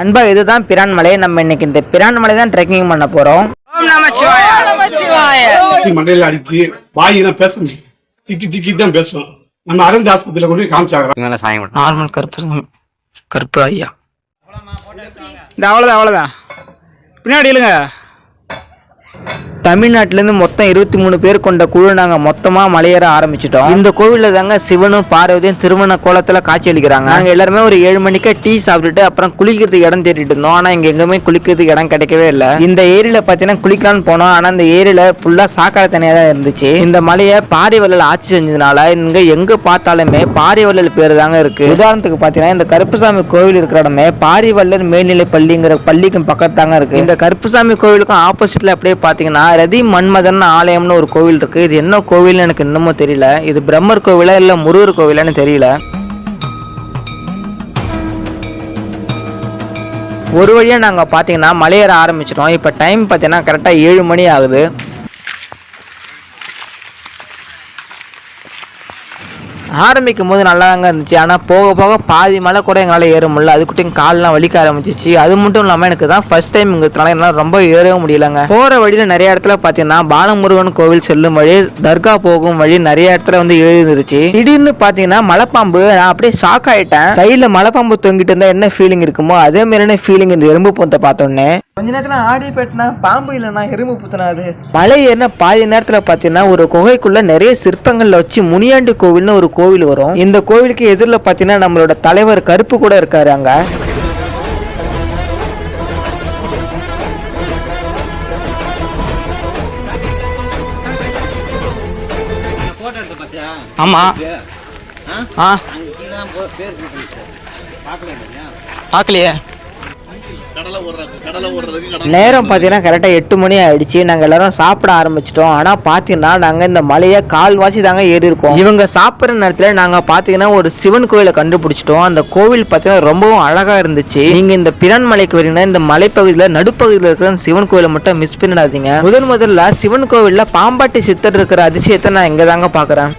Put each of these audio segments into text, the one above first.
அன்பா இதுதான் பிரான் மலை. நம்ம இன்னைக்கு இந்த பிரான் மலை தான் ட்ரெக்கிங் பண்ண போறோம். மண்டையில அடிச்சு வாயிலாம் பேச திக்கி திக்கி தான் பேசுவோம் நம்ம அரவிந்த் ஆஸ்பத்திரியில கொண்டு காமிச்சாங்க நார்மல் கருப்பு. கருப்பு ஐயா. இந்த அவ்வளோதான் அவ்வளோதான் பின்னாடி இல்லைங்க தமிழ்நாட்டிலேருந்து மொத்தம் இருபத்தி மூணு பேர் கொண்ட குழு நாங்கள் மொத்தமாக மலையேற ஆரம்பிச்சிட்டோம். இந்த கோவிலில் தாங்க சிவனும் பார்வதியும் திருமண கோலத்தில் காட்சி அளிக்கிறாங்க நாங்கள் எல்லாருமே ஒரு ஏழு மணிக்கே டீ சாப்பிட்டுட்டு அப்புறம் குளிக்கிறதுக்கு இடம் தேடிட்டு இருந்தோம். ஆனால் இங்கே எங்கேயுமே குளிக்கிறதுக்கு இடம் கிடைக்கவே இல்லை. இந்த ஏரியில் பார்த்தீங்கன்னா குளிக்கலாம்னு போனோம். ஆனால் இந்த ஏரியில் ஃபுல்லாக சாக்கடை தனியாக தான் இருந்துச்சு. இந்த மலையை பாரிவள்ளல் ஆட்சி செஞ்சதுனால இங்கே எங்கே பார்த்தாலுமே பாரிவள்ளல் பேர் தாங்க இருக்கு. உதாரணத்துக்கு பார்த்தீங்கன்னா இந்த கருப்புசாமி கோவில் இருக்கிற இடமே பாரிவள்ளல் மேல்நிலை பள்ளிங்கிற பள்ளிக்கும் பக்கத்து தாங்க இருக்கு. இந்த கருப்புசாமி கோவிலுக்கும் ஆப்போசிட்ல அப்படியே பார்த்தீங்கன்னா ரதி மன்மதன் ஆலயம்னு ஒரு கோவில் இருக்கு. இது என்ன கோவில்னு எனக்கு இன்னமும் தெரியல. இது பிரம்மர் கோவிலா இல்ல முருகர் கோவிலான்னு தெரியல. ஒரு வழியா நாங்கள் பார்த்தீங்கன்னா மலையேற ஆரம்பிச்சிட்டோம். இப்போ டைம் பார்த்தீங்கன்னா கரெக்டாக ஏழு மணி ஆகுது. ஆரம்பிக்கும் போது நல்லா தாங்க இருந்துச்சு. ஆனால் போக போக பாதி மலை கூட எங்களால் ஏற முடியல. அதுக்கிட்டையும் கால்லாம் வலிக்க ஆரம்பிச்சிச்சு. அது மட்டும் இல்லாமல் எனக்கு தான் ஃபர்ஸ்ட் டைம்ங்கிறதுனால என்னால் ரொம்ப ஏறவே முடியலங்க. போகிற வழியில் நிறைய இடத்துல பார்த்தீங்கன்னா பாலமுருகன் கோவில் செல்லும் வழி தர்கா போகும் வழி நிறைய இடத்துல வந்து எழுதிருச்சு திடீர்னு பார்த்தீங்கன்னா மலைப்பாம்பு நான் அப்படியே ஷாக் ஆயிட்டேன். சைடில் மலைப்பாம்பு தொங்கிட்டு இருந்தால் என்ன ஃபீலிங் இருக்குமோ அதே மாதிரியான ஃபீலிங் இந்த எறும்பு பொந்த பார்த்தோன்னே. கொஞ்ச நேரத்துல ஆடி போயிட்டுனா பாம்பு இல்லைனா எறும்பு புத்தனா அது மலை ஏறின பாதி நேரத்துல பாத்தீங்கன்னா ஒரு குகைக்குள்ள நிறைய சிற்பங்கள்ல வச்சு முனியாண்டி கோவில்னு ஒரு கோவில் வரும். இந்த கோவிலுக்கு எதிரில் பாத்தீங்கன்னா நம்மளோட தலைவர் கருப்பு கூட இருக்காரு அங்க. ஆமா. ஆ? பார்க்கலையே. நேரம் பார்த்தீங்கன்னா கரெக்டாக எட்டு மணி ஆயிடுச்சு. நாங்கள் எல்லாரும் சாப்பிட ஆரம்பிச்சிட்டோம். ஆனால் பார்த்தீங்கன்னா நாங்கள் இந்த மலையை கால்வாசி தாங்க ஏறி இருக்கோம். இவங்க சாப்பிட்ற நேரத்தில் நாங்கள் பார்த்தீங்கன்னா ஒரு சிவன் கோயிலை கண்டுபிடிச்சிட்டோம். அந்த கோவில் பார்த்தீங்கன்னா ரொம்பவும் அழகாக இருந்துச்சு. நீங்கள் இந்த பிரான் மலைக்கு வரீங்கன்னா இந்த மலைப்பகுதியில் நடுப்பகுதியில் இருக்கிற சிவன் கோயிலை மட்டும் மிஸ் பண்ணிடாதீங்க. முதல் முதல்ல சிவன் கோவிலில் பாம்பாட்டி சித்தர் இருக்கிற அதிசயத்தை நான் இங்கே தாங்க பார்க்குறேன்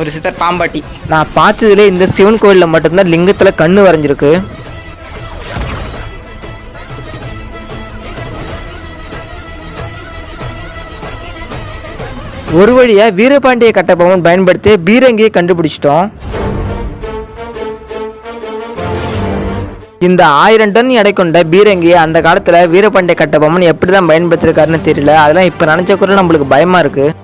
ஒரு சித்தர் பாம்பாட்டி. நான் பார்த்ததுல இந்த சிவன் கோயிலில் மட்டும்தான் லிங்கத்தில் கண்ணு வரைஞ்சிருக்கு. ஒரு வழியாக வீரபாண்டிய கட்டபொம்மன் பயன்படுத்தி பீரங்கியை கண்டுபிடிச்சிட்டோம். இந்த ஆயிரம் டன் எடை கொண்ட பீரங்கியை அந்த காலத்தில் வீரபாண்டிய கட்டபொம்மன் எப்படி தான் பயன்படுத்திருக்காருன்னு தெரியல. அதெல்லாம் இப்போ நினச்ச குரல் நம்மளுக்கு பயமாக இருக்குது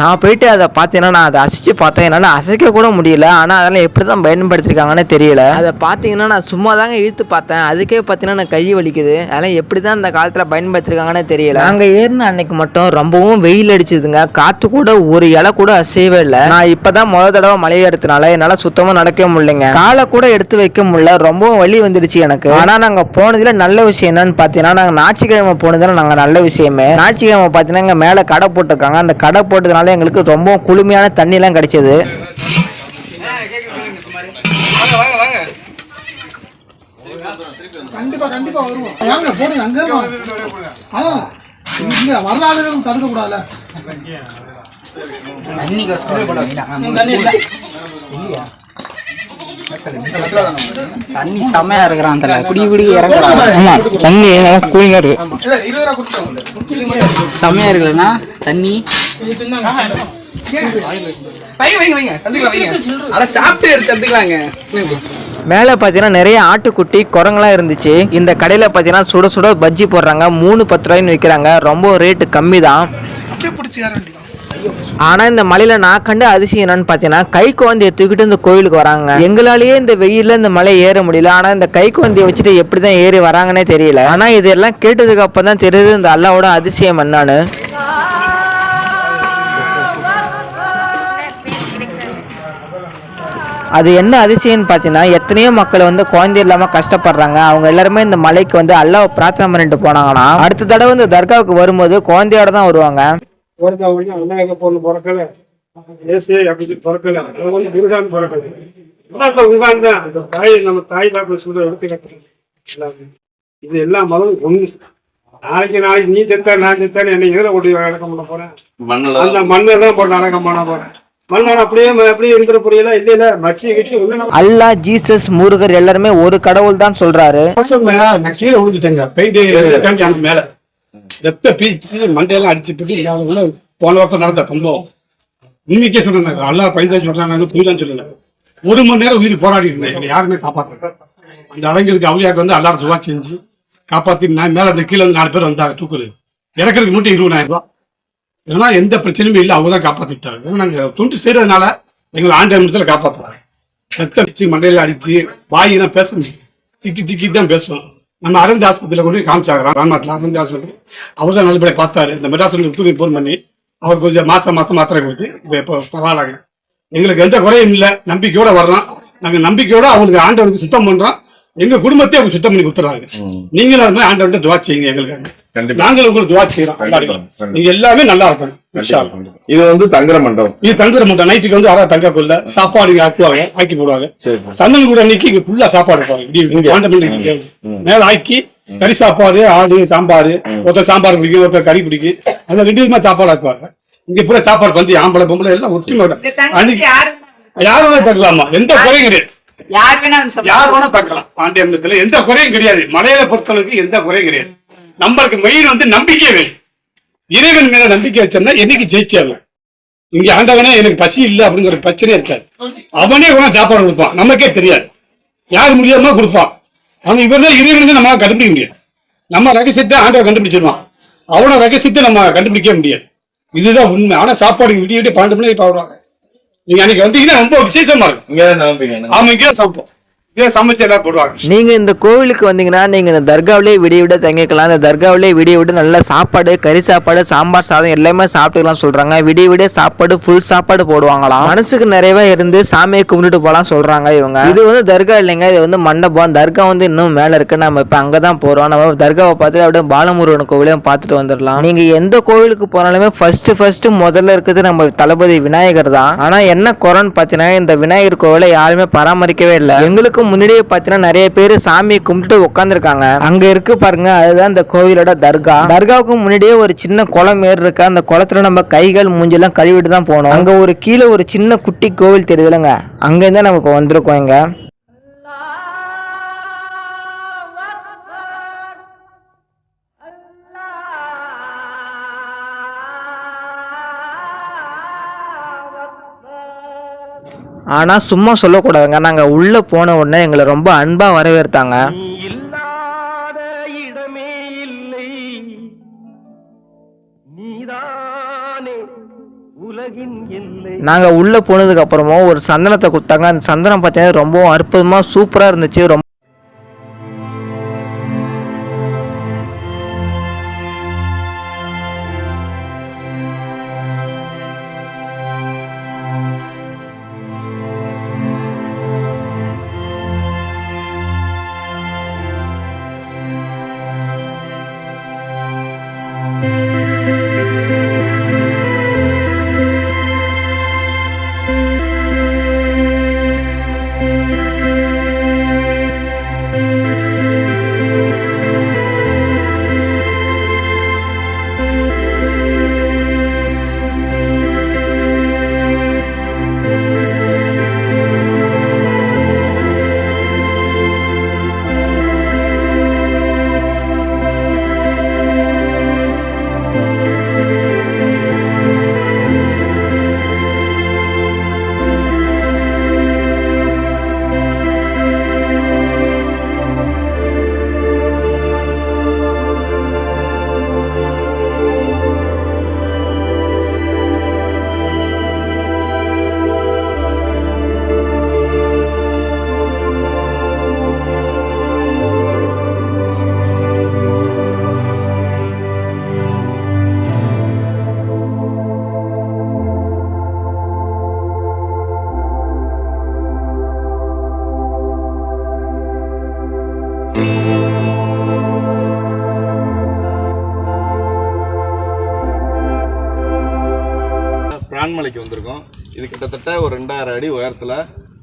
நான் போயிட்டு அதை பார்த்தீங்கன்னா நான் அதை அசைச்சு பார்த்தேன். என்னால் அசைக்க கூட முடியல. ஆனால் அதெல்லாம் எப்படி தான் பயன்படுத்திருக்காங்கன்னு தெரியல. அதை பார்த்தீங்கன்னா நான் சும்மா தாங்க இழுத்து பார்த்தேன். அதுக்கே பார்த்தீங்கன்னா நான் கை வலிக்குது. அதெல்லாம் எப்படி தான் இந்த காலத்தில் பயன்படுத்திருக்காங்கன்னு தெரியல. நாங்கள் ஏறின அன்னைக்கு மட்டும் ரொம்பவும் வெயில் அடிச்சதுங்க. காற்று கூட ஒரு இலை கூட அசையவே இல்லை. நான் இப்போ தான் முத தடவை மலையேறதுனால என்னால் சுத்தமாக நடக்கவே முடியலைங்க. காலை கூட எடுத்து வைக்க முடியல. ரொம்பவும் வலி வந்துடுச்சு எனக்கு. ஆனால் நாங்கள் போனதில் நல்ல விஷயம் என்னன்னு பார்த்தீங்கன்னா நாங்கள் ஞாயிற்றுக்கிழமை போனதில் நாங்கள் நல்ல விஷயமே. ஞாயிற்றுக்கிழமை பார்த்தீங்கன்னா இங்கே மேலே கடை போட்டிருக்காங்க. அந்த கடை போட்டதுனால எங்களுக்கு ரொம்ப குளுமையான தண்ணிலாம் கிடைச்சது கண்டிப்பா கண்டிப்பா வருவோம் வாங்க போடுங்க அங்க இருந்து வாங்க. அதான் இங்க வரலாறுகளும் தடுக்க கூடாதுல தண்ணி செமையா இருக்கிறான் தல குடி குடி இறங்குறான் ஆமா தண்ணி கூலிங்கா இருக்கு செமையா இருக்குல்லண்ணா தண்ணி மேலே பார்த்தீங்கன்னா நிறைய ஆட்டுக்குட்டி குரங்கெல்லாம் இருந்துச்சு. இந்த கடையில் பார்த்தீங்கன்னா சுட சுட பஜ்ஜி போடுறாங்க. மூணு பத்து ரூபாய்ன்னு விற்கிறாங்க ரொம்ப ரேட்டு கம்மி தான். ஆனால் இந்த மலையில் நான் கண்ட அதிசயம் என்னன்னு பார்த்தீங்கன்னா கை குழந்தைய தூக்கிட்டு இந்த கோயிலுக்கு வராங்க. எங்களாலேயே இந்த வெயிலில் இந்த மலை ஏற முடியல. ஆனால் இந்த கை குழந்தைய வச்சுட்டு எப்படி தான் ஏறி வராங்கன்னே தெரியல. ஆனால் இதெல்லாம் கேட்டதுக்கு அப்போ தான் தெரியுது. இந்த அல்லாவோட அதிசயம் என்னன்னு. அது என்ன அதிசயம்னு பார்த்தீங்கன்னா எத்தனையோ மக்கள் வந்து குழந்தை இல்லாமல் கஷ்டப்படுறாங்க. அவங்க எல்லாருமே இந்த மலைக்கு வந்து அல்லாஹ் பிரார்த்தனை பண்ணிட்டு போனாங்கன்னா அடுத்த தடவை இந்த தர்காவுக்கு வரும்போது குழந்தையோட தான் வருவாங்க. அண்ணாங்க பொண்ணு பிறக்கல. ஏசே அப்படி பிறக்கல. அவங்க முருகான் பிறக்கல. தான் அந்த தாய் நம்ம தாய் தாக்கு சொல்ற எடுத்துக்கிட்டு எல்லாமே. இது எல்லா மதம் ஒண்ணு. நாளைக்கு நாளைக்கு நீ செத்த நான் செத்தேன்னு என்னை எதிர கொண்டு அடக்கம் பண்ண போறேன். மண்ணுல அந்த மண்ணை தான் போட்டு அடக்கம் பண்ண போறேன். மண்ணோட அப்படியே அப்படியே இருக்கிற புரியல. இல்ல இல்ல மச்சி கிச்சு அல்லாஹ் ஜீசஸ் முருகர் எல்லாருமே ஒரு கடவுள் தான் சொல்றாரு. கீழே விழுந்துட்டேங்க. பெயிண்ட் மேல. ரத்த பீச்சு மண்டையெல்லாம் அடிச்சு போட்டு போன வருஷம் நடந்த சம்பவம். இன்னைக்கே சொன்னாங்க அல்லா பயந்தா சொல்றாங்க புரியுதான் சொல்லல. ஒரு மணி நேரம் உயிர் போராடி இருந்தேன். என்னை யாருமே காப்பாத்த அந்த அடங்கிருக்கு அவளியாக்கு வந்து எல்லாரும் துவா செஞ்சு காப்பாத்தி நான் மேல அந்த கீழே வந்து நாலு பேர் வந்தாங்க தூக்குது இறக்குறதுக்கு மட்டும் இருபதாயிரம் ரூபாய். ஏன்னா எந்த பிரச்சனையும் இல்லை அவங்க தான் காப்பாற்றிட்டாங்க ஏன்னா நாங்கள் தொண்டு செய்கிறதுனால எங்களை ஆண்டு நிமிஷத்துல காப்பாற்றுறாங்க ரத்தம் அடிச்சு மண்டையில் அடித்து வாயிலாம் பேச முடியும் திக்கி திக்கி தான் பேசுவோம் நம்ம அரவிந்த் ஆஸ்பத்திரியில் கொண்டு காமிச்சாங்க ராம்நாட்டில் அரவிந்த் ஆஸ்பத்திரி. அவர் தான் நல்லபடியாக பார்த்தாரு. இந்த மெட்ராஸ் தூக்கி ஃபோன் பண்ணி அவர் கொஞ்சம் மாதம் மாதம் மாத்திரை கொடுத்து இப்போ இப்போ பரவாயில்லைங்க. எங்களுக்கு எந்த குறையும் இல்லை. நம்பிக்கையோட வர்றோம். நாங்கள் நம்பிக்கையோட அவங்களுக்கு ஆண்டவனுக்கு சுத்தம் பண்ணுறோம் எங்க குடும்பத்தை அவங்க சுத்தம் பண்ணி கொடுத்துறாங்க. நீங்களும் அது மாதிரி ஆண்டவன்ட்ட துவா செய்யுங்க எங்களுக்கு. கண்டிப்பா. நாங்களும் உங்களுக்கு துவா செய்யறோம். நீங்க எல்லாமே நல்லா இருக்கணும். இது வந்து தங்குற மண்டபம். இது தங்குற மூட்டை நைட்டுக்கு வந்து அதான் தங்க கொள்ள சாப்பாடு இங்க ஆக்குவாங்க. ஆக்கி போடுவாங்க. சந்தன கூட அன்னைக்கு இங்க ஃபுல்லா சாப்பாடு இருப்பாங்க மேல ஆக்கி கறி சாப்பாடு ஆடு சாம்பார். ஒருத்தர் சாம்பார் பிடிக்கும் ஒருத்தர் கறி பிடிக்கும். அந்த ரெண்டு விதமா சாப்பாடு ஆக்குவாங்க. இங்க பூரா சாப்பாடு வந்து ஆம்பளை பொம்பளை எல்லாம் ஒற்றுமையோட அன்னைக்கு யார் வேணா தங்கலாமா? எந்த குறையும் கிடையாது. யார் வேணா யார் வேணா தங்கலாம் பாண்டியத்துல எந்த குறையும் கிடையாது. மலையில பொறுத்தளவுக்கு எந்த குறையும் கிடையாது. நம்மளுக்கு மெயின் வந்து நம்பிக்கை வேணும். இறைவன் மேல நம்பிக்கை வச்சோம்னா என்னைக்கு ஜெயிச்சிடலாம் இங்க ஆண்டவனே எனக்கு பசி இல்லை அப்படிங்கிற பிரச்சனையே இருக்காது. அவனே கூட சாப்பாடு கொடுப்பான். நமக்கே தெரியாது. யார் முடியாம கொடுப்பான். அவன் இவர் தான் இறைவன் நம்ம கண்டுபிடிக்க முடியாது நம்ம ரகசியத்தை ஆண்டவன் கண்டுபிடிச்சிருவான். அவன ரகசியத்தை நம்ம கண்டுபிடிக்க முடியாது. இதுதான் உண்மை. ஆனா சாப்பாடு விடிய விட்டு பன்னெண்டு மணிக்கு பாடுவாங்க நீங்க அன்னைக்கு வந்தீங்கன்னா ரொம்ப விசேஷமா இருக்கும். இங்க தான் ஆமா இங்கே சமைப்போம் நீங்க இந்த கோவிலுக்கு வந்தீங்கன்னா நீங்க இந்த தர்காவிலே விடிய விட தங்கிக்கலாம். இந்த தர்காவிலே விடிய விட நல்ல சாப்பாடு கறி சாப்பாடு சாம்பார் சாதம் எல்லாமே சாப்பிட்டுக்கலாம் சொல்றாங்க. விடிய விட சாப்பாடு ஃபுல் சாப்பாடு போடுவாங்களாம் மனசுக்கு நிறையவே இருந்து சாமியை கும்பிட்டு போலாம் சொல்றாங்க இவங்க. இது வந்து தர்கா இல்லைங்க இது வந்து மண்டபம். தர்கா வந்து இன்னும் மேல இருக்கு. நம்ம இப்ப அங்கதான் போறோம். நம்ம தர்காவை பார்த்து அப்படியே பாலமுருகன் கோவிலையும் பார்த்துட்டு வந்துடலாம். நீங்க எந்த கோவிலுக்கு போனாலுமே ஃபர்ஸ்ட் ஃபர்ஸ்ட் முதல்ல இருக்குது நம்ம தளபதி விநாயகர் தான். ஆனா என்ன குறைன்னு பாத்தீங்கன்னா இந்த விநாயகர் கோவிலை யாருமே பராமரிக்கவே இல்லை. எங்களுக்கு முன்னாடியே பாத்தீங்கன்னா நிறைய பேர் சாமியை கும்பிட்டுட்டு உட்காந்துருக்காங்க அங்க இருக்கு பாருங்க அதுதான் இந்த கோவிலோட தர்கா. தர்காவுக்கு முன்னாடியே ஒரு சின்ன குளம் மாரி இருக்கு. அந்த குளத்துல நம்ம கைகள் மூஞ்செல்லாம் கழுவிட்டு தான் போனோம் அங்க ஒரு கீழே ஒரு சின்ன குட்டி கோவில் தெரியுதுலங்க. அங்க இருந்தா நம்ம இப்போ வந்திருக்கோம் இங்க. ஆனா சும்மா சொல்லக்கூடாதுங்க. நாங்க உள்ள போன உடனே எங்களை ரொம்ப அன்பா வரவேற்றாங்க இல்லாத இடமே இல்லை. நீதானே உலகின் எல்லை. நாங்க உள்ள போனதுக்கு அப்புறமா ஒரு சந்தனத்தை கொடுத்தாங்க. அந்த சந்தனம் பார்த்தீங்கன்னா ரொம்ப அற்புதமா சூப்பரா இருந்துச்சு. ரொம்ப கான்மலைக்கு வந்திருக்கோம். இது கிட்டத்தட்ட ஒரு ரெண்டாயிரம் அடி உயரத்தில்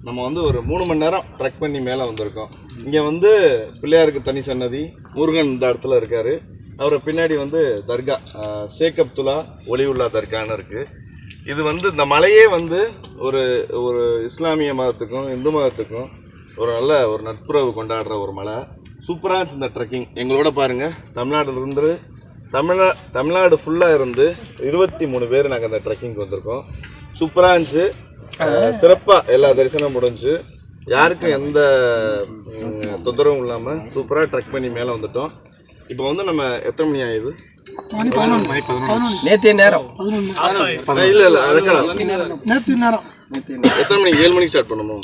நம்ம வந்து ஒரு மூணு மணி நேரம் ட்ரெக் பண்ணி மேலே வந்திருக்கோம். இங்கே வந்து பிள்ளையாருக்கு தனி சன்னதி முருகன் இந்த இடத்துல இருக்கார். அவரை பின்னாடி வந்து தர்கா ஆஹ், ஷேக் அப்துல்லா ஒளிவுல்லா தர்கான்னு இருக்குது இது வந்து இந்த மலையே வந்து ஒரு ஒரு இஸ்லாமிய மதத்துக்கும் இந்து மதத்துக்கும் ஒரு நல்ல ஒரு நட்புறவு கொண்டாடுற ஒரு மலை. சூப்பராக இருந்துச்சு இந்த ட்ரெக்கிங் எங்களோட பாருங்கள் தமிழ்நாட்டிலிருந்து இருந்து தமிழ்நா தமிழ்நாடு ஃபுல்லாக இருந்து இருபத்தி மூணு பேர் நாங்கள் இந்த ட்ரெக்கிங்க்கு வந்திருக்கோம். சூப்பராக இருந்துச்சு. சிறப்பாக எல்லா தரிசனம் முடிஞ்சு. யாருக்கும் எந்த தொந்தரவும் இல்லாமல் சூப்பராக ட்ரெக் பண்ணி மேலே வந்துட்டோம். இப்போ வந்து நம்ம எத்தனை மணி ஆகுது? நேத்திய நேரம். இல்லை இல்லை அதுக்கடா நேற்று நேரம். எத்தனை மணிக்கு ஏழு மணிக்கு ஸ்டார்ட் பண்ணுமோ?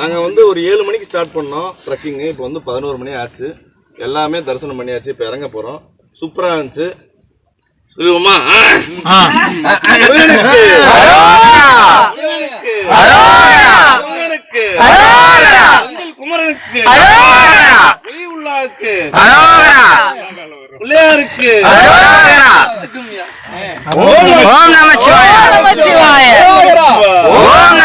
நாங்கள் வந்து ஒரு ஏழு மணிக்கு ஸ்டார்ட் பண்ணோம் ட்ரெக்கிங்கு இப்போ வந்து பதினோரு மணி ஆச்சு. எல்லாமே தரிசனம் பண்ணியாச்சு இப்போ இறங்க போகிறோம் சூப்பராக இருந்துச்சு. சொல்லுவோமா குமரனுக்கு ஒளியுள்ளாருக்கு பிள்ளையாருக்கு ஓம் நமச்சிவாய ஓம் நமச்சிவாய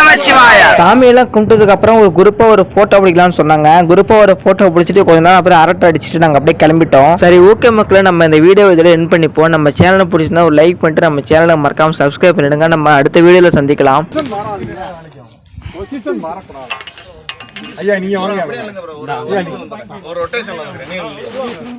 சாமியெல்லாம் கும்பிட்டதுக்கு அப்புறம் ஒரு குரூப்பா ஒரு போட்டோ பிடிக்கலாம்னு சொன்னாங்க. குரூப்பா ஒரு போட்டோ பிடிச்சிட்டு கொஞ்ச நேரம் அப்புறம் அரட்டை அடிச்சுட்டு நாங்க அப்படியே கிளம்பிட்டோம். சரி ஓகே மக்களே நம்ம இந்த வீடியோ இதோட என் பண்ணிப்போம். நம்ம சேனலை பிடிச்சிருந்தா ஒரு லைக் பண்ணிட்டு நம்ம சேனலை மறக்காம சப்ஸ்கிரைப் பண்ணிடுங்க. நம்ம அடுத்த வீடியோல சந்திக்கலாம். ஒரு ரொட்டேஷன் வந்துக்கிறேன்